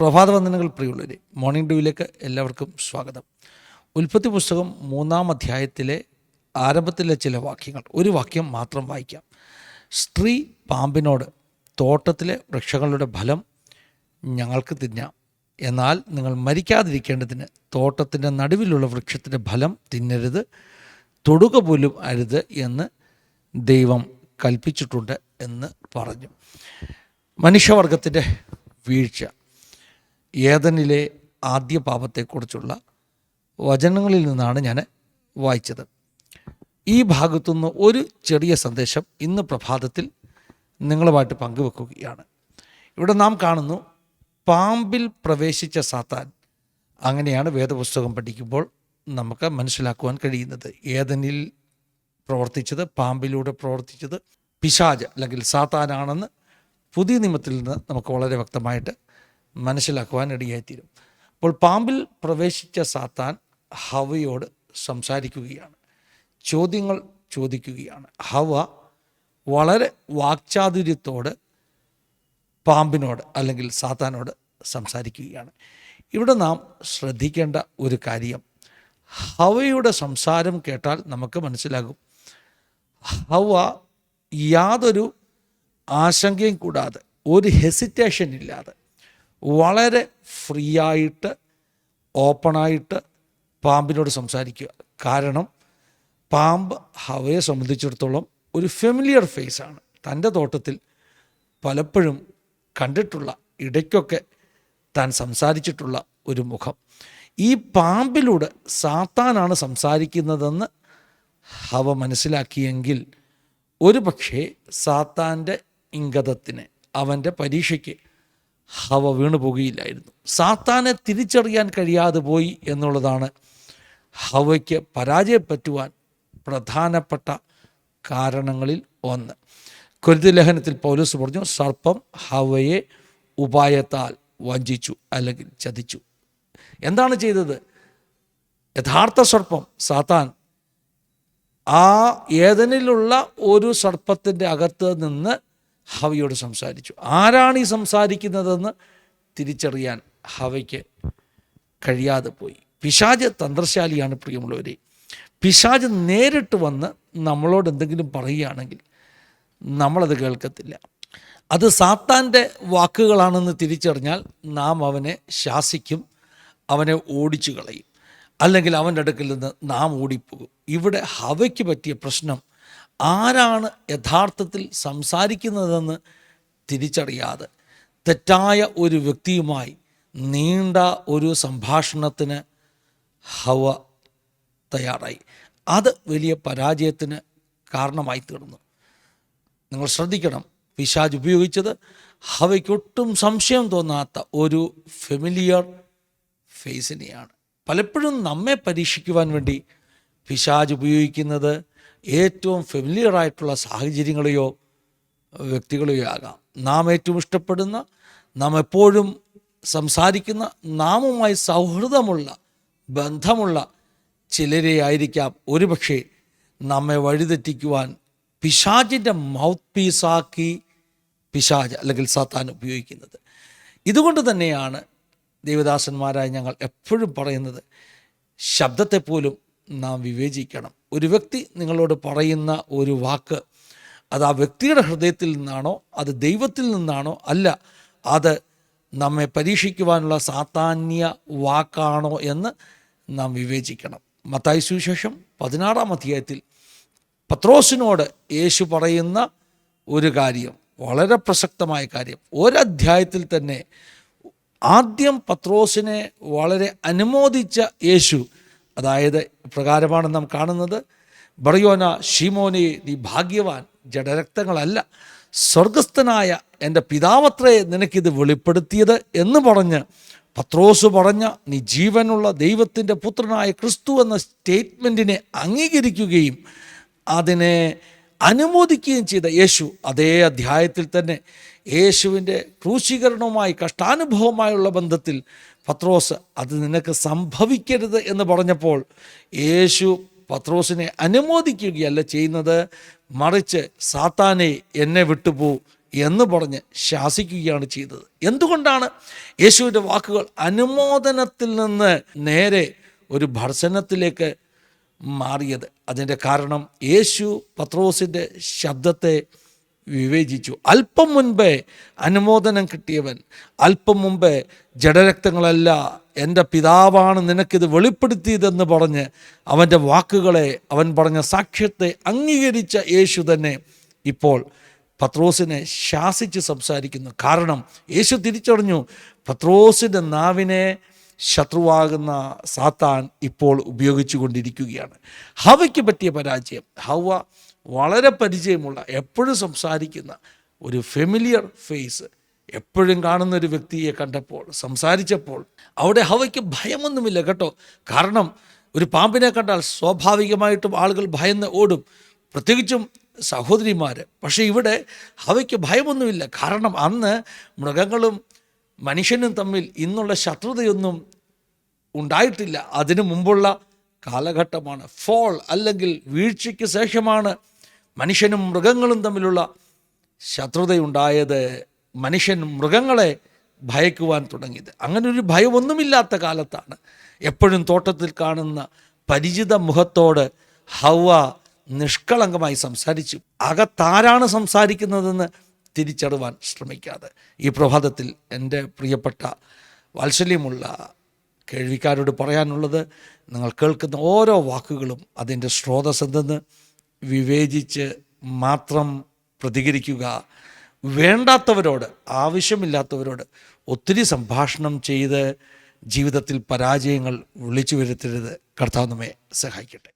പ്രഭാതവന്ദനങ്ങൾ പ്രിയുള്ളവരെ morning ഡ്യൂവിലേക്ക് എല്ലാവർക്കും സ്വാഗതം. ഉൽപ്പത്തി പുസ്തകം മൂന്നാം അധ്യായത്തിലെ ആരംഭത്തിലെ ചില വാക്യങ്ങൾ. ഒരു വാക്യം മാത്രം വായിക്കാം. സ്ത്രീ പാമ്പിനോട് തോട്ടത്തിലെ വൃക്ഷങ്ങളുടെ ഫലം ഞങ്ങൾക്ക് തിന്നാം. എന്നാൽ നിങ്ങൾ മരിക്കാതിരിക്കേണ്ടതിന് തോട്ടത്തിന്റെ നടുവിലുള്ള വൃക്ഷത്തിന്റെ ഫലം തിന്നരുത്. തൊടുക പോലും അരുത് എന്ന് ദൈവം കൽപ്പിച്ചിട്ടുണ്ട് എന്ന് പറഞ്ഞു. മനുഷ്യവർഗത്തിന്റെ വീഴ്ച. ഏതനിലെ ആദ്യ പാപത്തെക്കുറിച്ചുള്ള വചനങ്ങളിൽ നിന്നാണ് ഞാൻ വായിച്ചത്. ഈ ഭാഗത്തുനിന്ന് ഒരു ചെറിയ സന്ദേശം ഇന്ന് പ്രഭാതത്തിൽ നിങ്ങളുമായിട്ട് പങ്കുവെക്കുകയാണ്. ഇവിടെ നാം കാണുന്നു പാമ്പിൽ പ്രവേശിച്ച സാത്താൻ. അങ്ങനെയാണ് വേദപുസ്തകം പഠിക്കുമ്പോൾ നമുക്ക് മനസ്സിലാക്കുവാൻ കഴിയുന്നത്. ഏതനിൽ പ്രവർത്തിച്ചത് പാമ്പിലൂടെ പ്രവർത്തിച്ചത് പിശാജ് അല്ലെങ്കിൽ സാത്താനാണെന്ന് പുതിയ നിയമത്തിൽ നിന്ന് നമുക്ക് വളരെ വ്യക്തമായിട്ട് മനസ്സിലാക്കുവാൻ ഇടയായിത്തീരും. അപ്പോൾ പാമ്പിൽ പ്രവേശിച്ച സാത്താൻ ഹവയോട് സംസാരിക്കുകയാണ്. ചോദ്യങ്ങൾ ചോദിക്കുകയാണ്. ഹവ വളരെ വാക്ചാതുര്യത്തോട് പാമ്പിനോട് അല്ലെങ്കിൽ സാത്താനോട് സംസാരിക്കുകയാണ്. ഇവിടെ നാം ശ്രദ്ധിക്കേണ്ട ഒരു കാര്യം ഹവയുടെ സംസാരം കേട്ടാൽ നമുക്ക് മനസ്സിലാകും. ഹവ യാതൊരു ആശങ്കയും കൂടാതെ ഒരു ഹെസിറ്റേഷൻ ഇല്ലാതെ വളരെ ഫ്രീ ആയിട്ട് ഓപ്പണായിട്ട് പാമ്പിനോട് സംസാരിക്കുക. കാരണം പാമ്പ് ഹവയെ സംബന്ധിച്ചിടത്തോളം ഒരു ഫെമിലിയർ ഫേസാണ്. തന്റെ തോട്ടത്തിൽ പലപ്പോഴും കണ്ടിട്ടുള്ള ഇടയ്ക്കൊക്കെ താൻ സംസാരിച്ചിട്ടുള്ള ഒരു മുഖം. ഈ പാമ്പിലൂടെ സാത്താനാണ് സംസാരിക്കുന്നതെന്ന് ഹവ മനസ്സിലാക്കിയെങ്കിൽ ഒരു പക്ഷേ സാത്താന്റെ ഇംഗതത്തിന് അവന്റെ പരീക്ഷയ്ക്ക് ഹവ വീണു പോകുകയില്ലായിരുന്നു. സാത്താനെ തിരിച്ചറിയാൻ കഴിയാതെ പോയി എന്നുള്ളതാണ് ഹവയ്ക്ക് പരാജയപ്പറ്റുവാൻ പ്രധാനപ്പെട്ട കാരണങ്ങളിൽ ഒന്ന്. കുരുതി ലേഖനത്തിൽ പൗലോസ് പറഞ്ഞു സർപ്പം ഹവയെ ഉപായത്താൽ വഞ്ചിച്ചു അല്ലെങ്കിൽ ചതിച്ചു. എന്താണ് ചെയ്തത്? യഥാർത്ഥ സർപ്പം സാത്താൻ ആ ഏതനിലുള്ള ഒരു സർപ്പത്തിന്റെ അകത്ത് നിന്ന് ഹവയോട് സംസാരിച്ചു. ആരാണ് ഈ സംസാരിക്കുന്നതെന്ന് തിരിച്ചറിയാൻ ഹവയ്ക്ക് കഴിയാതെ പോയി. പിശാജ് തന്ത്രശാലിയാണ് പ്രിയമുള്ളവരെ. പിശാജ് നേരിട്ട് വന്ന് നമ്മളോട് എന്തെങ്കിലും പറയുകയാണെങ്കിൽ നമ്മളത് കേൾക്കത്തില്ല. അത് സാത്താന്റെ വാക്കുകളാണെന്ന് തിരിച്ചറിഞ്ഞാൽ നാം അവനെ ശാസിക്കും അവനെ ഓടിച്ചു കളയും അല്ലെങ്കിൽ അവന്റെ അടുക്കിൽ നിന്ന് നാം ഓടിപ്പോകും. ഇവിടെ ഹവയ്ക്ക് പറ്റിയ പ്രശ്നം ആരാണ് യഥാർത്ഥത്തിൽ സംസാരിക്കുന്നതെന്ന് തിരിച്ചറിയാതെ തെറ്റായ ഒരു വ്യക്തിയുമായി നീണ്ട ഒരു സംഭാഷണത്തിന് ഹവ തയ്യാറായി. അത് വലിയ പരാജയത്തിന് കാരണമായി തീർന്നു. നിങ്ങൾ ശ്രദ്ധിക്കണം പിശാജ് ഉപയോഗിച്ചത് ഹവയ്ക്കൊട്ടും സംശയം തോന്നാത്ത ഒരു ഫെമിലിയർ ഫേസിനെയാണ്. പലപ്പോഴും നമ്മെ പരീക്ഷിക്കുവാൻ വേണ്ടി പിശാജ് ഉപയോഗിക്കുന്നത് ഏറ്റവും ഫെമിലിയർ ആയിട്ടുള്ള സാഹചര്യങ്ങളെയോ വ്യക്തികളെയോ ആകാം. നാം ഏറ്റവും ഇഷ്ടപ്പെടുന്ന നാം എപ്പോഴും സംസാരിക്കുന്ന നാമുമായി സൗഹൃദമുള്ള ബന്ധമുള്ള ചിലരെ ആയിരിക്കാം. ഒരുപക്ഷെ നമ്മെ വഴിതെറ്റിക്കുവാൻ പിശാചിന്റെ മൗത്ത് പീസാക്കി പിശാജ് അല്ലെങ്കിൽ സാത്താൻ ഉപയോഗിക്കുന്നത്. ഇതുകൊണ്ട് തന്നെയാണ് ദേവദാസന്മാരായ ഞങ്ങൾ എപ്പോഴും പറയുന്നത് ശബ്ദത്തെ പോലും നാം വിവേചിക്കണം. ഒരു വ്യക്തി നിങ്ങളോട് പറയുന്ന ഒരു വാക്ക് അത് ആ വ്യക്തിയുടെ ഹൃദയത്തിൽ നിന്നാണോ അത് ദൈവത്തിൽ നിന്നാണോ അല്ല അത് നമ്മെ പരീക്ഷിക്കുവാനുള്ള സാത്താന്യ വാക്കാണോ എന്ന് നാം വിവേചിക്കണം. മത്തായി സുവിശേഷം പതിനാറാം അധ്യായത്തിൽ പത്രോസിനോട് യേശു പറയുന്ന ഒരു കാര്യം വളരെ പ്രസക്തമായ കാര്യം. ഒരധ്യായത്തിൽ തന്നെ ആദ്യം പത്രോസിനെ വളരെ അനുമോദിച്ച യേശു അതായത് പ്രകാരമാണ് നാം കാണുന്നത്. ബറിയോന ഷീമോനെ നീ ഭാഗ്യവാൻ. ജഡരക്തങ്ങളല്ല. സ്വർഗസ്ഥനായ എന്റെ പിതാവത്രയെ നിനക്കിത് വെളിപ്പെടുത്തിയത് എന്ന് പറഞ്ഞ് പത്രോസ് പറഞ്ഞ നീ ജീവനുള്ള ദൈവത്തിന്റെ പുത്രനായ ക്രിസ്തു എന്ന സ്റ്റേറ്റ്മെന്റിനെ അംഗീകരിക്കുകയും അതിനെ അനുമോദിക്കുകയും ചെയ്ത യേശു അതേ അധ്യായത്തിൽ തന്നെ യേശുവിന്റെ ക്രൂശീകരണവുമായി കഷ്ടാനുഭവമായുള്ള ബന്ധത്തിൽ പത്രോസ് അത് നിനക്ക് സംഭവിക്കരുത് എന്ന് പറഞ്ഞപ്പോൾ യേശു പത്രോസിനെ അനുമോദിക്കുകയല്ല ചെയ്യുന്നത് മറിച്ച് സാത്താനെ എന്നെ വിട്ടുപോ എന്ന് പറഞ്ഞ് ശാസിക്കുകയാണ് ചെയ്തത്. എന്തുകൊണ്ടാണ് യേശുവിന്റെ വാക്കുകൾ അനുമോദനത്തിൽ നിന്ന് നേരെ ഒരു ഭർസനത്തിലേക്ക് മാറിയത്. അതിന്റെ കാരണം യേശു പത്രോസിന്റെ ശബ്ദത്തെ വിവേചിച്ചു. അല്പം മുൻപേ അനുമോദനം കിട്ടിയവൻ അല്പം മുമ്പേ ജഡരക്തങ്ങളല്ല എന്റെ പിതാവാണ് നിനക്കിത് വെളിപ്പെടുത്തിയതെന്ന് പറഞ്ഞ് അവന്റെ വാക്കുകളെ അവൻ പറഞ്ഞ സാക്ഷ്യത്തെ അംഗീകരിച്ച യേശു തന്നെ ഇപ്പോൾ പത്രോസിനെ ശാസിച്ച് സംസാരിക്കുന്നു. കാരണം യേശു തിരിച്ചറിഞ്ഞു പത്രോസിന്റെ നാവിനെ ശത്രുവാകുന്ന സാത്താൻ ഇപ്പോൾ ഉപയോഗിച്ചു കൊണ്ടിരിക്കുകയാണ്. ഹവയ്ക്ക് പറ്റിയ പരാജയം. ഹവ വളരെ പരിചയമുള്ള എപ്പോഴും സംസാരിക്കുന്ന ഒരു ഫെമിലിയർ ഫേസ് എപ്പോഴും കാണുന്ന ഒരു വ്യക്തിയെ കണ്ടപ്പോൾ സംസാരിച്ചപ്പോൾ അവിടെ ഹവയ്ക്ക് ഭയമൊന്നുമില്ല കേട്ടോ. കാരണം ഒരു പാമ്പിനെ കണ്ടാൽ സ്വാഭാവികമായിട്ടും ആളുകൾ ഭയന്ന് ഓടും. പ്രത്യേകിച്ചും സഹോദരിമാർ പക്ഷേ ഇവിടെ ഹവയ്ക്ക് ഭയമൊന്നുമില്ല. കാരണം അന്ന് മൃഗങ്ങളും മനുഷ്യനും തമ്മിൽ ഇന്നുള്ള ശത്രുതയൊന്നും ഉണ്ടായിട്ടില്ല. അതിനു മുമ്പുള്ള കാലഘട്ടമാണ്. ഫോൾ അല്ലെങ്കിൽ വീഴ്ചയ്ക്ക് ശേഷമാണ് മനുഷ്യനും മൃഗങ്ങളും തമ്മിലുള്ള ശത്രുതയുണ്ടായത്. മനുഷ്യൻ മൃഗങ്ങളെ ഭയക്കുവാൻ തുടങ്ങിയത്. അങ്ങനെ ഒരു ഭയമൊന്നുമില്ലാത്ത കാലത്താണ്. എപ്പോഴും തോട്ടത്തിൽ കാണുന്ന പരിചിത മുഖത്തോട് ഹവ നിഷ്കളങ്കമായി സംസാരിച്ചു. അകത്താരാണ് സംസാരിക്കുന്നതെന്ന് തിരിച്ചറിവാൻ ശ്രമിക്കാതെ. ഈ പ്രഭാതത്തിൽ എന്റെ പ്രിയപ്പെട്ട വാത്സല്യമുള്ള കേൾവിക്കാരോട് പറയാനുള്ളത് നിങ്ങൾ കേൾക്കുന്ന ഓരോ വാക്കുകളും അതിന്റെ സ്രോതസ് എന്തെന്ന് വിവേചിച്ച് മാത്രം പ്രതികരിക്കുക. വേണ്ടാത്തവരോട് ആവശ്യമില്ലാത്തവരോട് ഒത്തിരി സംഭാഷണം ചെയ്ത് ജീവിതത്തിൽ പരാജയങ്ങൾ വിളിച്ചു വരുത്തരുത്. കർത്താവ് നമ്മെ സഹായിക്കട്ടെ.